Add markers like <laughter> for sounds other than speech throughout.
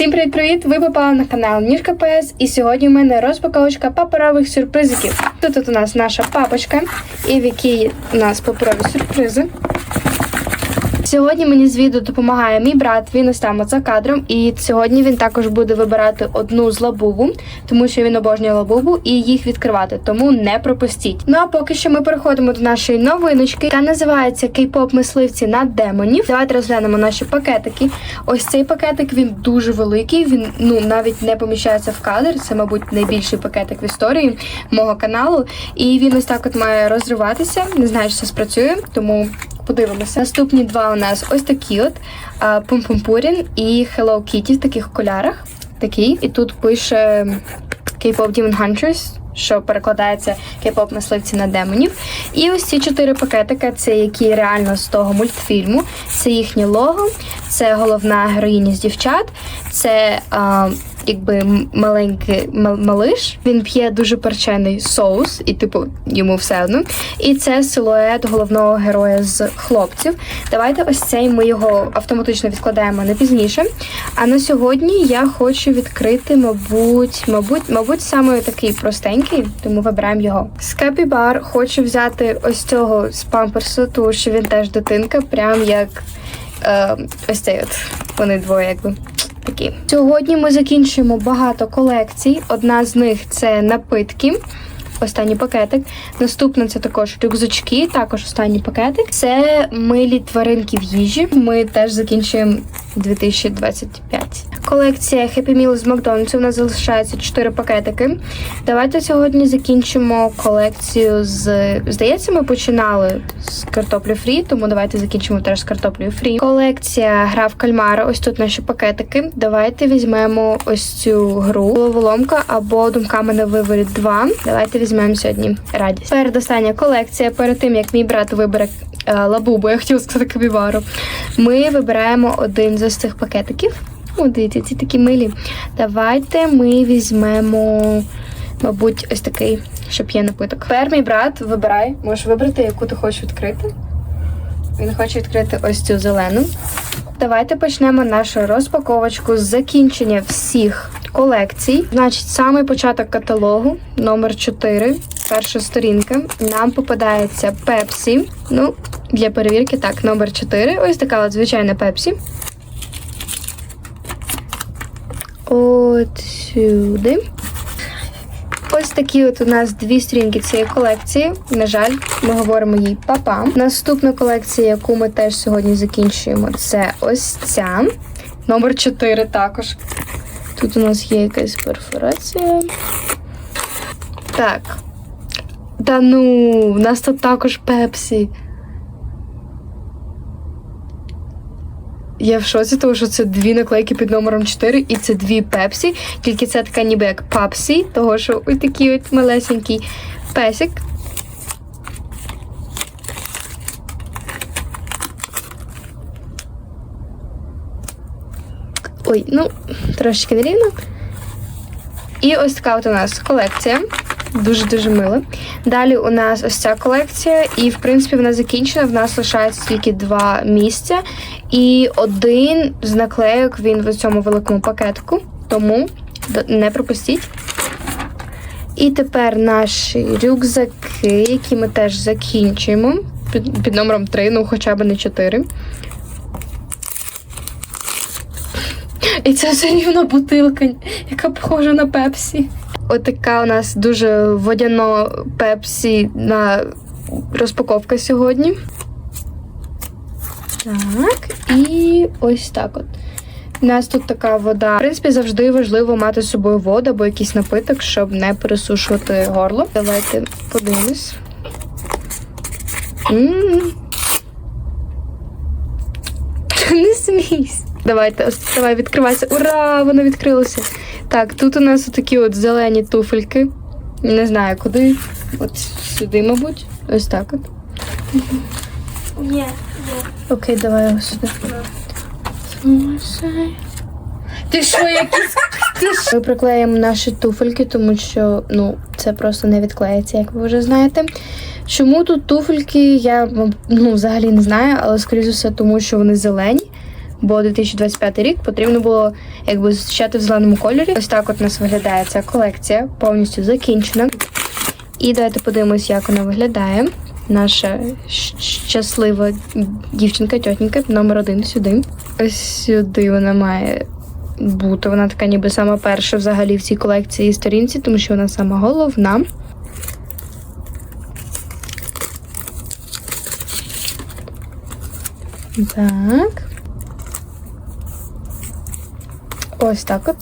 Всім привіт-привіт! Ви попали на канал Ніжка ПС і сьогодні в мене розпаковочка паперових сюрпризиків. Тут от у нас наша папочка, і в якій у нас паперові сюрпризи. Сьогодні мені з відео допомагає мій брат, він ось за кадром, і сьогодні він також буде вибирати одну з лабубу, тому що він обожнює лабубу і їх відкривати, тому не пропустіть. Ну а поки що ми переходимо до нашої новиночки, яка називається Кей-поп мисливці на демонів. Давайте розглянемо наші пакетики. Ось цей пакетик він дуже великий. Він ну навіть не поміщається в кадр. Це, мабуть, найбільший пакетик в історії мого каналу. І він ось так от має розриватися. Не знаю, це спрацює, тому подивимося. Наступні два у нас ось такі от Пумпумпурін і Hello Kitty в таких колярах. Такий. І тут пише K-pop Demon Hunters, що перекладається K-pop мисливці на демонів. І ось ці чотири пакетика, це які реально з того мультфільму. Це їхнє лого, це головна героїня з дівчат, це а, якби маленький мал- малиш. Він п'є дуже перчений соус, і типу йому все одно. І це силует головного героя з хлопців. Давайте ось цей ми його автоматично відкладаємо на пізніше. А на сьогодні я хочу відкрити, мабуть, мабуть, мабуть, саме такий простенький, тому вибираємо його. З Капібар хочу взяти ось цього з памперсу, тому що він теж дитинка, прям як е, ось цей от. Вони двоє, якби. Такі. Сьогодні ми закінчуємо багато колекцій. Одна з них це напитки. Останній пакетик. Наступна це також рюкзачки, також останній пакетик. Це милі тваринки в їжі. Ми теж закінчуємо 2025. Колекція Happy Meal з Макдональдсу. У нас залишається 4 пакетики. Давайте сьогодні закінчимо колекцію з. Здається, ми починали з картоплі фрі, тому давайте закінчимо теж з картоплею фрі. Колекція гра в кальмара. Ось тут наші пакетики. Давайте візьмемо ось цю гру головоломка або думками на виворіт 2. Давайте візьмемо сьогодні радість. Передостання колекція. Перед тим як мій брат вибере е, лабубу, я хотіла сказати кабівару. Ми вибираємо один з цих пакетиків. О, дивіться, ці такі милі. Давайте ми візьмемо, мабуть, ось такий, щоб є напиток. Тепер мій брат вибирай, можеш вибрати, яку ти хочеш відкрити. Він хоче відкрити ось цю зелену. Давайте почнемо нашу розпаковочку з закінчення всіх колекцій. Значить, самий початок каталогу, номер 4, перша сторінка. Нам попадається Пепсі. Ну, для перевірки, так, номер 4. Ось така от звичайна Пепсі. От сюди. Ось такі от у нас дві сторінки цієї колекції. На жаль, ми говоримо їй папа. Наступна колекція, яку ми теж сьогодні закінчуємо, це ось ця. Номер 4 також. Тут у нас є якась перфорація. Так. Та ну, в нас тут також пепсі. Я в шоці, тому що це дві наклейки під номером 4 і це дві пепсі. Тільки це така ніби як папсі, того що ось такий от малесенький песик. Ой, ну, трошечки нерівно. І ось така от у нас колекція. Дуже-дуже мила. Далі у нас ось ця колекція, і в принципі вона закінчена. В нас лишається тільки два місця. І один з наклейок він в цьому великому пакетику, тому не пропустіть. І тепер наші рюкзаки, які ми теж закінчуємо. Під, під номером 3, ну хоча б не 4. І це все рівно бутилка, яка похожа на пепсі. Отака у нас дуже водяно пепсі на розпаковка сьогодні. Так, і ось так от. У нас тут така вода. В принципі, завжди важливо мати з собою воду або якийсь напиток, щоб не пересушувати горло. Давайте подивимось. <laughs> Не смійся. Давайте, давай, відкривайся. Ура! Воно відкрилося. Так, тут у нас такі от зелені туфельки. Не знаю куди. От сюди, мабуть. Ось так от. Ні, Окей, давай ось сюди. Ти що, якісь? Ми приклеїмо наші туфельки, тому що ну, це просто не відклеїться, як ви вже знаєте. Чому тут туфельки, я ну, взагалі не знаю, але скоріше все, тому що вони зелені. Бо 2025 рік потрібно було якби зустрічати в зеленому кольорі. Ось так от у нас виглядає ця колекція, повністю закінчена. І давайте подивимось, як вона виглядає. Наша щаслива дівчинка, тьотенька, номер один сюди. Ось сюди вона має бути. Вона така ніби сама перша взагалі в цій колекції і сторінці, тому що вона сама головна. Так. Ось так от.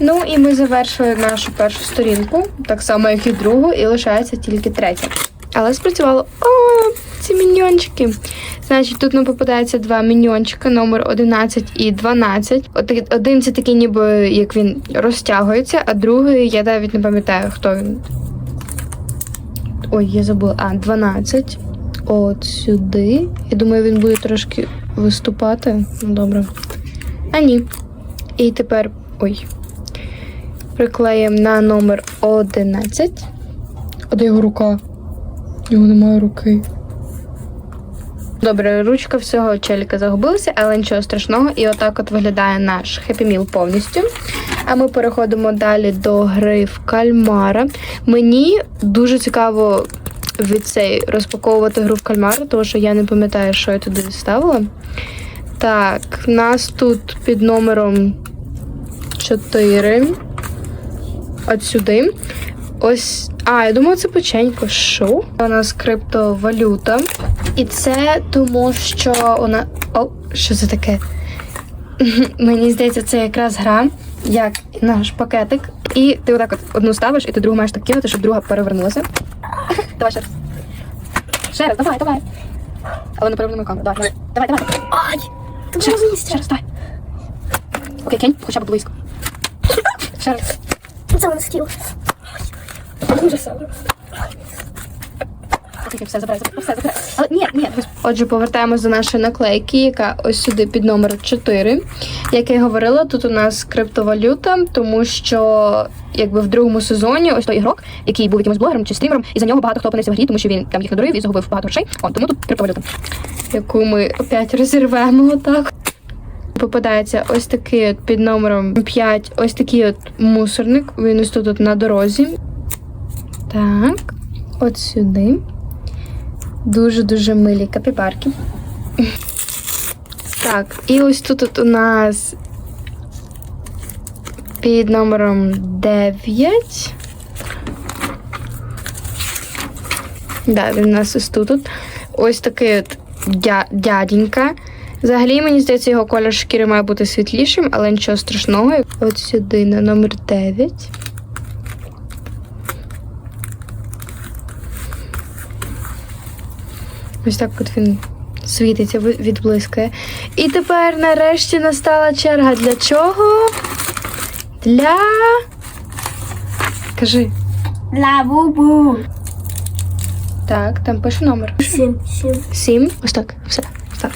Ну і ми завершили нашу першу сторінку, так само, як і другу, і лишається тільки третя. Але спрацювало. О, ці міньйончики. Значить, тут нам попадається два міньйончика, номер 11 і 12. От- Один це такий, ніби як він розтягується, а другий, я навіть не пам'ятаю, хто він. Ой, я забула. А, 12. От сюди. Я думаю, він буде трошки виступати. Ну, добре. А ні. І тепер. Ой. Приклеїмо на номер 11. А де його рука? Його немає руки. Добре, ручка всього челіка загубилася, але нічого страшного. І отак от виглядає наш Happy Meal повністю. А ми переходимо далі до гри в кальмара. Мені дуже цікаво від цей розпаковувати гру в кальмара, тому що я не пам'ятаю, що я туди ставила. Так, нас тут під номером 4. От сюди. Ось. А, я думала, це печенько. Що? У нас криптовалюта. І це тому, що вона. О, що це таке? <laughs> Мені здається, це якраз гра, як наш пакетик. І ти отак от одну ставиш, і ти другу маєш так кинути, щоб друга перевернулася. <laughs> Давай ще раз. Ще раз, давай, давай. Але не перевернемо камеру. Давай, давай, давай. давай. Ай! Ще раз, ще раз, давай. Окей, кинь, хоча б близько. Ще раз. Це на скіл. Дуже саме. Окей, все, забирай, забирай, все, забирай. Але ні, ні. Отже, повертаємось до нашої наклейки, яка ось сюди під номер 4. Як я говорила, тут у нас криптовалюта, тому що якби в другому сезоні ось той ігрок, який був якимось блогером чи стрімером, і за нього багато хто опинився в грі, тому що він там їх надурив і загубив багато грошей. О, тому тут криптовалюта, яку ми опять розірвемо отак. Попадається ось такий от під номером 5, ось такий от мусорник. Він ось тут от на дорозі. Так, от сюди. Дуже-дуже милі капібарки. Так, і ось тут от у нас під номером 9. Да, він у нас ось тут. Ось такий от дя- дяденька. Взагалі, мені здається, його колір шкіри має бути світлішим, але нічого страшного. От сюди на номер 9. Ось так от він світиться, відблискує. І тепер нарешті настала черга. Для чого? Для. Кажи. Для бубу. Так, там пише номер. Сім, сім. Сім. Ось так. Все. Так.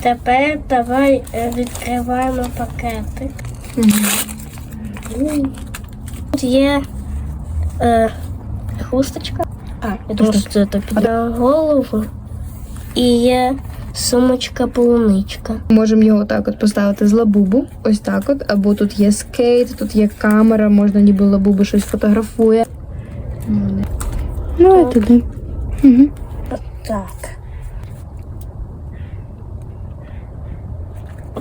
Тепер давай е, відкриваємо пакети. Тут є е, хусточка. А, Я думаю, що це так на голову. І є сумочка полуничка. Можемо його так от поставити з лабубу. Ось так от. Або тут є скейт, тут є камера, можна ніби лабубу щось фотографує. Ну, і туди. Угу. Так.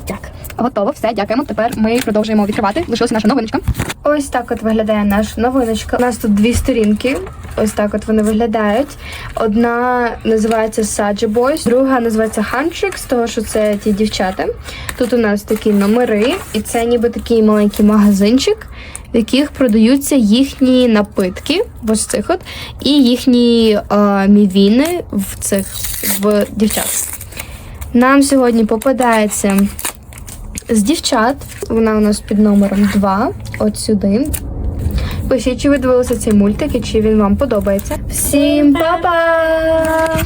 Так. Готово, все, дякуємо. Тепер ми продовжуємо відкривати. Лишилася наша новиночка. Ось так от виглядає наша новиночка. У нас тут дві сторінки. Ось так от вони виглядають. Одна називається Saja Boys, друга називається Huntrix, того що це ті дівчата. Тут у нас такі номери, і це ніби такий маленький магазинчик, в яких продаються їхні напитки, ось цих от, і їхні е, мівіни в цих в дівчат. Нам сьогодні попадається з дівчат. Вона у нас під номером 2, от сюди. Пишіть, чи ви дивилися цей мультик і чи він вам подобається. Всім па-па!